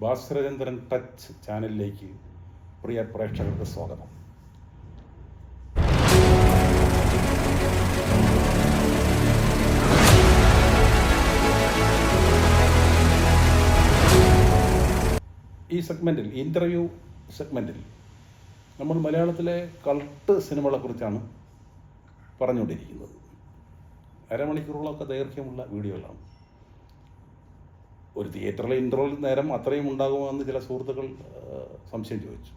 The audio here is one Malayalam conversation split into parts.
ഭാസ്കരചന്ദ്രൻ ടച്ച് ചാനലിലേക്ക് പ്രിയ പ്രേക്ഷകർക്ക് സ്വാഗതം. ഈ സെഗ്മെന്റിൽ ഇന്റർവ്യൂ സെഗ്മെന്റിൽ നമ്മൾ മലയാളത്തിലെ കൾട്ട് സിനിമകളെക്കുറിച്ചാണ് പറഞ്ഞുകൊണ്ടിരിക്കുന്നത്. അരമണിക്കൂറോളമൊക്കെ ദൈർഘ്യമുള്ള വീഡിയോകളാണ്. ഒരു തിയേറ്ററിലെ ഇന്റർവെൽ നേരം അത്രയും ഉണ്ടാകുമോ എന്ന് ചില സുഹൃത്തുക്കൾ സംശയം ചോദിച്ചു.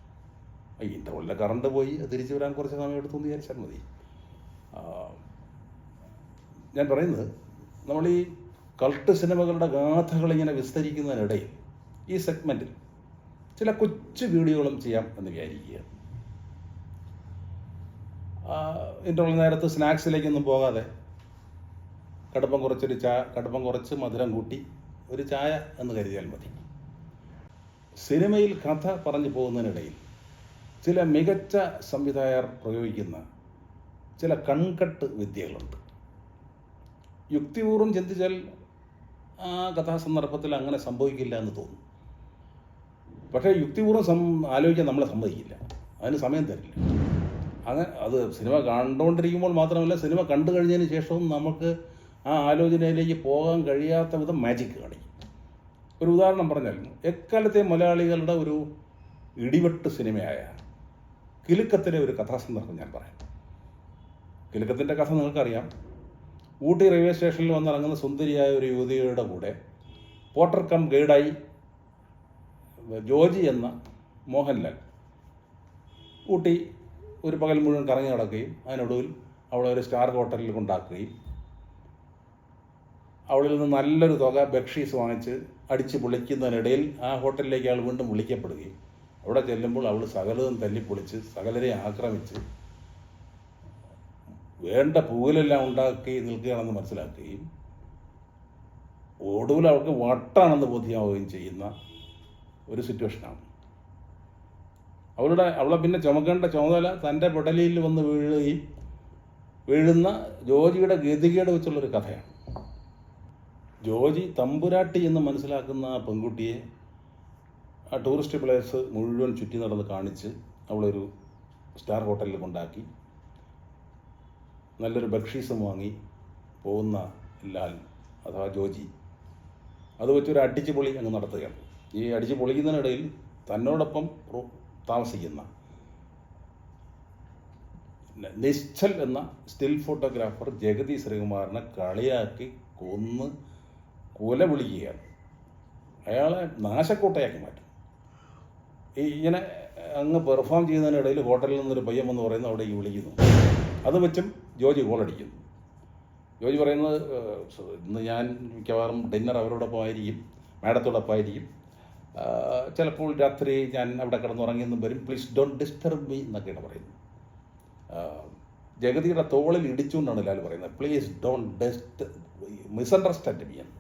ഈ ഇന്റർവലിലെ കറണ്ട് പോയി തിരിച്ചു വരാൻ കുറച്ച് സമയം എടുത്തു എന്ന് വിചാരിച്ചാൽ മതി. ഞാൻ പറയുന്നത് നമ്മൾ ഈ കൾട്ട് സിനിമകളുടെ ഗാഥകൾ ഇങ്ങനെ വിസ്തരിക്കുന്നതിനിടയിൽ ഈ സെഗ്മെന്റിൽ ചില കൊച്ചു വീഡിയോകളും ചെയ്യാം എന്ന് വിചാരിക്കുക. ഇന്റർവൽ നേരത്ത് സ്നാക്സിലേക്കൊന്നും പോകാതെ കടുപ്പം കുറച്ചൊരു ചാ കടുപ്പം കുറച്ച് മധുരം കൂട്ടി ഒരു ചായ എന്ന് കരുതിയാൽ മതി. സിനിമയിൽ കഥ പറഞ്ഞു പോകുന്നതിനിടയിൽ ചില മികച്ച സംവിധായകർ പ്രയോഗിക്കുന്ന ചില കൺകട്ട് വിദ്യകളുണ്ട്. യുക്തിപൂർവം ചിന്തിച്ചാൽ ആ കഥാസന്ദർഭത്തിൽ അങ്ങനെ സംഭവിക്കില്ല എന്ന് തോന്നും. പക്ഷേ യുക്തിപൂർവം സം ആലോചിക്കാൻ നമ്മളെ സമ്മതിക്കില്ല. അതിന് സമയം തരില്ല. അങ്ങനെ അത് സിനിമ കണ്ടുകൊണ്ടിരിക്കുമ്പോൾ മാത്രമല്ല സിനിമ കണ്ടു കഴിഞ്ഞതിന് ശേഷവും നമുക്ക് ആ ആലോചനയിലേക്ക് പോകാൻ കഴിയാത്ത വിധം മാജിക് കാണിക്കും. ഒരു ഉദാഹരണം പറഞ്ഞായിരുന്നു എക്കാലത്തെ മലയാളികളുടെ ഒരു ഇടിവെട്ട് സിനിമയായ കിലുക്കത്തിലെ ഒരു കഥാസന്ദർഭം ഞാൻ പറയാം. കിലുക്കത്തിന്റെ കഥ നിങ്ങൾക്കറിയാം. ഊട്ടി റെയിൽവേ സ്റ്റേഷനിൽ വന്നിറങ്ങുന്ന സുന്ദരിയായ ഒരു യുവതിയുടെ കൂടെ പോർട്ടർ കം ഗൈഡായി ജോജി എന്ന മോഹൻലാൽ ഊട്ടി ഒരു പകൽ മുഴുവൻ കറങ്ങി നടക്കുകയും അതിനൊടുവിൽ അവളെ ഒരു സ്റ്റാർ ഹോട്ടലിൽ കൊണ്ടാക്കുകയും അവളിൽ നിന്ന് നല്ലൊരു തുക ബക്ഷീസ് വാങ്ങിച്ച് അടിച്ച് പൊളിക്കുന്നതിനിടയിൽ ആ ഹോട്ടലിലേക്ക് അയാൾ വീണ്ടും വിളിക്കപ്പെടുകയും അവിടെ ചെല്ലുമ്പോൾ അവൾ സകലതും തല്ലിപ്പൊളിച്ച് സകലരെ ആക്രമിച്ച് വേണ്ട പൂവിലെല്ലാം ഉണ്ടാക്കി നിൽക്കുകയാണെന്ന് മനസ്സിലാക്കുകയും ഒടുവിൽ അവൾക്ക് വട്ടാണെന്ന് ബോധ്യമാവുകയും ചെയ്യുന്ന ഒരു സിറ്റുവേഷനാണ്. അവളുടെ അവളെ പിന്നെ ചുമക്കേണ്ട ചുമതല തന്റെ പെടലിയിൽ വന്ന് വീഴുകയും വീഴുന്ന ജോജിയുടെ ഗതികേട് വെച്ചുള്ളൊരു കഥയാണ്. ജോജി തമ്പുരാട്ടി എന്ന് മനസ്സിലാക്കുന്ന ആ പെൺകുട്ടിയെ ആ ടൂറിസ്റ്റ് പ്ലേസ് മുഴുവൻ ചുറ്റി നടന്ന് കാണിച്ച് അവളൊരു സ്റ്റാർ ഹോട്ടലിൽ കൊണ്ടാക്കി. നല്ലൊരു ബക്ഷീസും വാങ്ങി പോകുന്ന ലാൽ അഥവാ ജോജി. അത് വെച്ചൊരു അടിച്ചു പൊളി അങ്ങ് നടത്തുകയാണ്. ഈ അടിച്ചു പൊളിക്കുന്നതിനിടയിൽ തന്നോടൊപ്പം താമസിക്കുന്ന നിശ്ചൽ എന്ന സ്റ്റിൽ ഫോട്ടോഗ്രാഫർ ജഗതി ശ്രീകുമാറിനെ കളിയാക്കി കൊന്ന് കൊല വിളിക്കുകയാണ്. അയാളെ നാശക്കോട്ടയാക്കി മാറ്റും. ഈ ഇങ്ങനെ അങ്ങ് പെർഫോം ചെയ്യുന്നതിനിടയിൽ ഹോട്ടലിൽ നിന്നൊരു പയ്യൻ എന്ന് അവിടെ ഈ വിളിക്കുന്നു. അത് വെച്ചും ജോജി ഗോളടിക്കുന്നു ജോജി പറയുന്നത് ഇന്ന് ഞാൻ മിക്കവാറും ഡിന്നർ അവരോടൊപ്പം ആയിരിക്കും മാഡത്തോടൊപ്പം ആയിരിക്കും. ചിലപ്പോൾ രാത്രി ഞാൻ അവിടെ കിടന്നുറങ്ങിയെന്നും വരും. പ്ലീസ് ഡോണ്ട് ഡിസ്റ്റർബ് മീ എന്നൊക്കെയാണ് പറയുന്നത്. ജഗതിയുടെ തോളിൽ ഇടിച്ചുകൊണ്ടാണ് ലാൽ പറയുന്നത്. Please don't dust misunderstand me എന്ന്.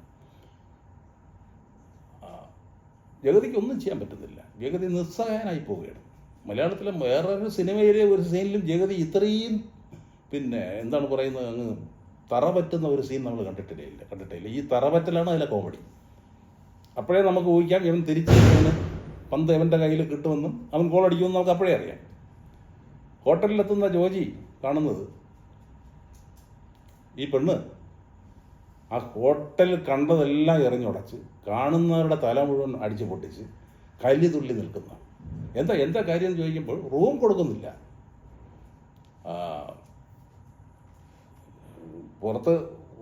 ജഗതിക്ക് ഒന്നും ചെയ്യാൻ പറ്റുന്നില്ല. ജഗതി നിസ്സഹായനായി പോവുകയാണ്. മലയാളത്തിലെ വേറൊരു സിനിമയിലെ ഒരു സീനിലും ജഗതി ഇത്രയും പിന്നെ എന്താണ് പറയുന്നത് അങ്ങ് തറ പറ്റുന്ന ഒരു സീൻ നമ്മൾ കണ്ടിട്ടില്ല? ഇല്ല കണ്ടിട്ടില്ല. ഈ തറ പറ്റലാണ് അതിലെ കോമഡി. അപ്പോഴേ നമുക്ക് ഊഹിക്കാം ഇവൻ തിരിച്ചു ഇവന് പന്ത് ഇവന്റെ കയ്യിൽ കിട്ടുമെന്നും അവൻ ഗോൾ അടിക്കുമെന്നും നമുക്ക് അപ്പോഴേ അറിയാം. ഹോട്ടലിലെത്തുന്ന ജോജി കാണുന്നത് ഈ പെണ്ണ് ആ ഹോട്ടൽ കണ്ടതെല്ലാം എറിഞ്ഞുടച്ച് കാണുന്നവരുടെ തല മുഴുവൻ അടിച്ചു പൊട്ടിച്ച് കല്ലി തുള്ളി നിൽക്കുന്ന. എന്താ എന്താ കാര്യം ചോദിക്കുമ്പോൾ റൂം കൊടുക്കുന്നില്ല. പുറത്ത്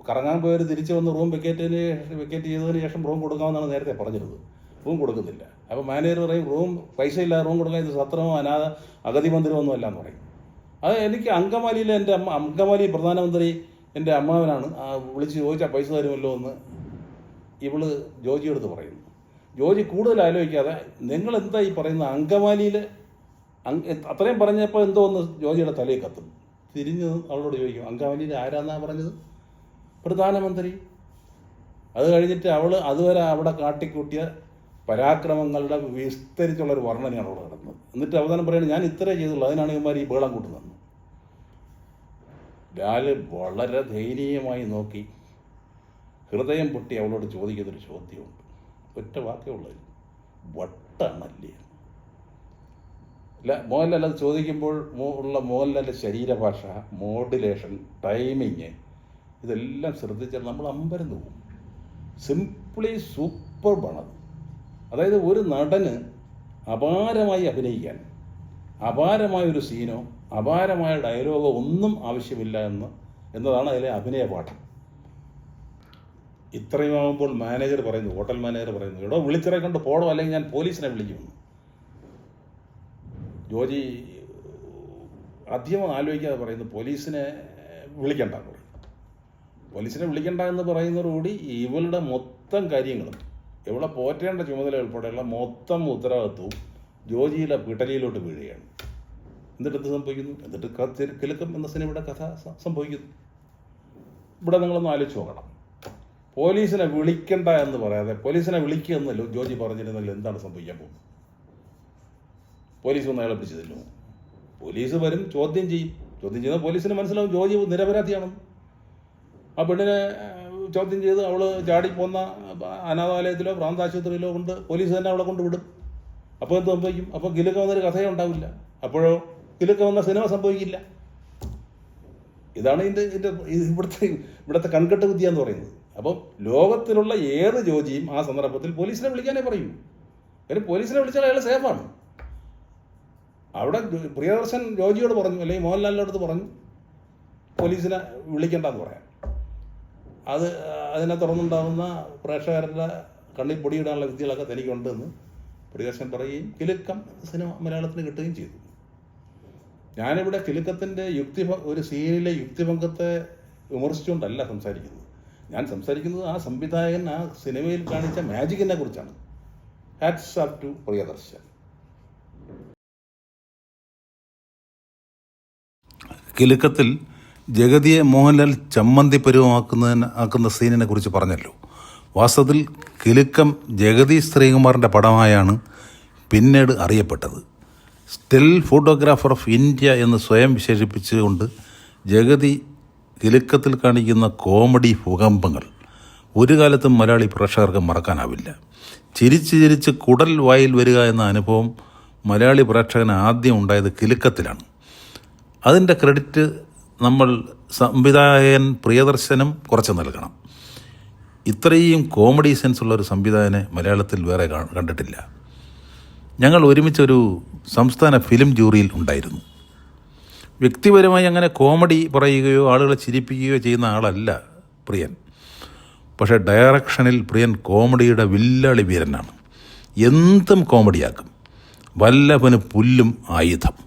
കറങ്ങാൻ പോയവർ തിരിച്ചു വന്ന് റൂം വെക്കേറ്റിന് വെക്കേറ്റ് ചെയ്തതിന് ശേഷം റൂം കൊടുക്കാമെന്നാണ് നേരത്തെ പറഞ്ഞിരുന്നത്. റൂം കൊടുക്കുന്നില്ല. അപ്പോൾ മാനേജർ പറയും റൂം പൈസ ഇല്ല റൂം കൊടുക്കാൻ ഇത് സത്രമോ അനാഥ അഗതി മന്ദിരമൊന്നും അല്ല എന്ന് പറയും. അത് എനിക്ക് അങ്കമാലിയിലെ എന്റെ അങ്കമാലി പ്രധാനമന്ത്രി എന്റെ അമ്മാവനാണ് ആ വിളിച്ച് ചോദിച്ചാൽ പൈസ തരുമല്ലോ എന്ന് ഇവൾ ജോജിയെടുത്ത് പറയുന്നു. ജോജി കൂടുതൽ ആലോചിക്കാതെ നിങ്ങൾ എന്താ ഈ പറയുന്ന അങ്കമാലിയിൽ അത്രയും പറഞ്ഞപ്പോൾ എന്തോ ഒന്ന് ജോജിയുടെ തലയിൽ കത്തും. തിരിഞ്ഞ് അവളോട് ചോദിക്കും അങ്കമാലിയിൽ ആരാന്നാ പറഞ്ഞത്? പ്രധാനമന്ത്രി. അത് കഴിഞ്ഞിട്ട് അവൾ അതുവരെ അവിടെ കാട്ടിക്കൂട്ടിയ പരാക്രമങ്ങളുടെ വിസ്തരിച്ചുള്ളൊരു വർണനയാണ് അവിടെ നടന്നത്. എന്നിട്ട് അവസാനം പറയുന്നത് ഞാൻ ഇത്രേ ചെയ്തുള്ളൂ അതിനാണ് ഇവന്മാർ ഈ ബേളം കൂട്ടുന്നത്. ലാൽ വളരെ ദയനീയമായി നോക്കി ഹൃദയം പൊട്ടി അവളോട് ചോദിക്കുന്നൊരു ചോദ്യമുണ്ട്. ഒറ്റ വാക്കേ ഉള്ളത് വട്ടാണല്ലേ മോഹൻലാൽ അത് ചോദിക്കുമ്പോൾ ഉള്ള മോഹൻലാലിന്റെ ശരീരഭാഷ മോഡുലേഷൻ ടൈമിങ് ഇതെല്ലാം ശ്രദ്ധിച്ചാൽ നമ്മൾ അമ്പരന്ന് പോകും. സിംപ്ലി സൂപ്പർ ബണത് അതായത് ഒരു നടന് അപാരമായി അഭിനയിക്കാൻ അപാരമായ ഒരു സീനോ അപാരമായ ഡയലോഗ് ഒന്നും ആവശ്യമില്ല എന്ന് എന്നതാണ് അതിലെ അഭിനയ പാഠം. ഇത്രയുമാകുമ്പോൾ മാനേജർ പറയുന്നു ഹോട്ടൽ മാനേജർ പറയുന്നു എടോ വിളിച്ചിറേ കൊണ്ട് പോടോ അല്ലെങ്കിൽ ഞാൻ പോലീസിനെ വിളിക്കുമെന്ന് ജോജി അധികം ആലോചിക്കാതെ പറയുന്നു പോലീസിനെ വിളിക്കണ്ട പോലീസിനെ വിളിക്കണ്ട എന്ന് പറയുന്നതോടുകൂടി ഇവളുടെ മൊത്തം കാര്യങ്ങളും ഇവളെ പോറ്റേണ്ട ചുമതല ഉൾപ്പെടെയുള്ള മൊത്തം ഉത്തരവാദിത്വവും ജോജിയിലെ പിട്ടലിയിലോട്ട് വീഴുകയാണ്. എന്നിട്ട് എന്ത് സംഭവിക്കുന്നു എന്നിട്ട് കിലുക്കം എന്ന സിനിമയുടെ കഥ സംഭവിക്കുന്നു. ഇവിടെ നിങ്ങളൊന്ന് ആലോചിച്ച് നോക്കണം. പോലീസിനെ വിളിക്കണ്ട എന്ന് പറയാതെ പോലീസിനെ വിളിക്കുക എന്നല്ലോ ജോജി പറഞ്ഞിരുന്നല്ലോ എന്താണ് സംഭവിക്കാൻ പോകുന്നത്. പോലീസ് ഒന്ന് അയാളെ പിടിച്ചു തരുന്നു പോലീസ് വരും ചോദ്യം ചെയ്യും. ചോദ്യം ചെയ്യുന്ന പോലീസിന് മനസ്സിലാവും ജോജി നിരപരാധിയാണെന്ന്. ആ പെണ്ണിനെ ചോദ്യം ചെയ്ത് അവൾ ചാടിപ്പോന്ന അനാഥാലയത്തിലോ പ്രാന്താശുപത്രിയിലോ കൊണ്ട് പോലീസ് തന്നെ അവളെ കൊണ്ട് വിടും. അപ്പോൾ എന്ത് സംഭവിക്കും? അപ്പോൾ കിലുക്ക എന്നൊരു കഥയുണ്ടാവില്ല. അപ്പോഴോ കിലുക്ക വന്ന സിനിമ സംഭവിക്കില്ല. ഇതാണ് ഇതിന്റെ ഇതിന്റെ ഇവിടുത്തെ ഇവിടുത്തെ കൺകെട്ട് വിദ്യ എന്ന് പറയുന്നത്. അപ്പം ലോകത്തിലുള്ള ഏത് ജോജിയും ആ സന്ദർഭത്തിൽ പോലീസിനെ വിളിക്കാനേ പറയൂ. കാര്യം പോലീസിനെ വിളിച്ചാൽ അയാൾ സേഫാണ്. അവിടെ പ്രിയദർശൻ ജോജിയോട് പറഞ്ഞു അല്ലെങ്കിൽ മോഹൻലാലിന്റെ അടുത്ത് പറഞ്ഞു പോലീസിനെ വിളിക്കണ്ടെന്ന് പറയാം. അത് അതിനെ തുടർന്നുണ്ടാകുന്ന പ്രേക്ഷകരുടെ കണ്ണിൽ പൊടിയിടാനുള്ള വിദ്യകളൊക്കെ തനിക്കുണ്ടെന്ന് പ്രിയദർശൻ പറയുകയും കിലുക്കം സിനിമ മലയാളത്തിന് കിട്ടുകയും ചെയ്തു. ഞാനിവിടെ കിലുക്കത്തിന്റെ യുക്തി ഒരു സീനിലെ യുക്തിഭംഗത്തെ വിമർശിച്ചുകൊണ്ടല്ല സംസാരിക്കുന്നത്. ഞാൻ സംസാരിക്കുന്നത് ആ സംവിധായകൻ ആ സിനിമയിൽ കാണിച്ച മാജിക്കിനെ കുറിച്ചാണ്. Hats off to Priyadarshan. കിലുക്കത്തിൽ ജഗതിയെ മോഹൻലാൽ ചമ്മന്തി പരുവമാക്കുന്നതിന് ആക്കുന്ന സീനിനെ കുറിച്ച് പറഞ്ഞല്ലോ. വാസ്തവത്തിൽ കിലുക്കം ജഗതി ശ്രീകുമാറിന്റെ പടമായാണ് പിന്നീട് അറിയപ്പെട്ടത്. സ്റ്റിൽ ഫോട്ടോഗ്രാഫർ ഓഫ് ഇന്ത്യ എന്ന് സ്വയം വിശേഷിപ്പിച്ചുകൊണ്ട് ജഗതി കിലുക്കത്തിൽ കാണിക്കുന്ന കോമഡി ഭൂകമ്പങ്ങൾ ഒരു കാലത്തും മലയാളി പ്രേക്ഷകർക്ക് മറക്കാനാവില്ല. ചിരിച്ച് ചിരിച്ച് കുടൽ വായിൽ വരിക എന്ന അനുഭവം മലയാളി പ്രേക്ഷകന് ആദ്യം ഉണ്ടായത് കിലുക്കത്തിലാണ് അതിന്റെ ക്രെഡിറ്റ് നമ്മൾ സംവിധായകൻ പ്രിയദർശനം കുറച്ച് നൽകണം. ഇത്രയും കോമഡി സെൻസുള്ള ഒരു സംവിധായകനെ മലയാളത്തിൽ വേറെ കണ്ടിട്ടില്ല. ഞങ്ങൾ ഒരുമിച്ചൊരു സംസ്ഥാന ഫിലിം ജൂറിയിൽ ഉണ്ടായിരുന്നു. വ്യക്തിപരമായി അങ്ങനെ കോമഡി പറയുകയോ ആളുകളെ ചിരിപ്പിക്കുകയോ ചെയ്യുന്ന ആളല്ല പ്രിയൻ. പക്ഷേ ഡയറക്ഷനിൽ പ്രിയൻ കോമഡിയുടെ വില്ലാളി വീരനാണ്. എന്തും കോമഡിയാക്കും. വല്ലവന് പുല്ലും ആയുധം.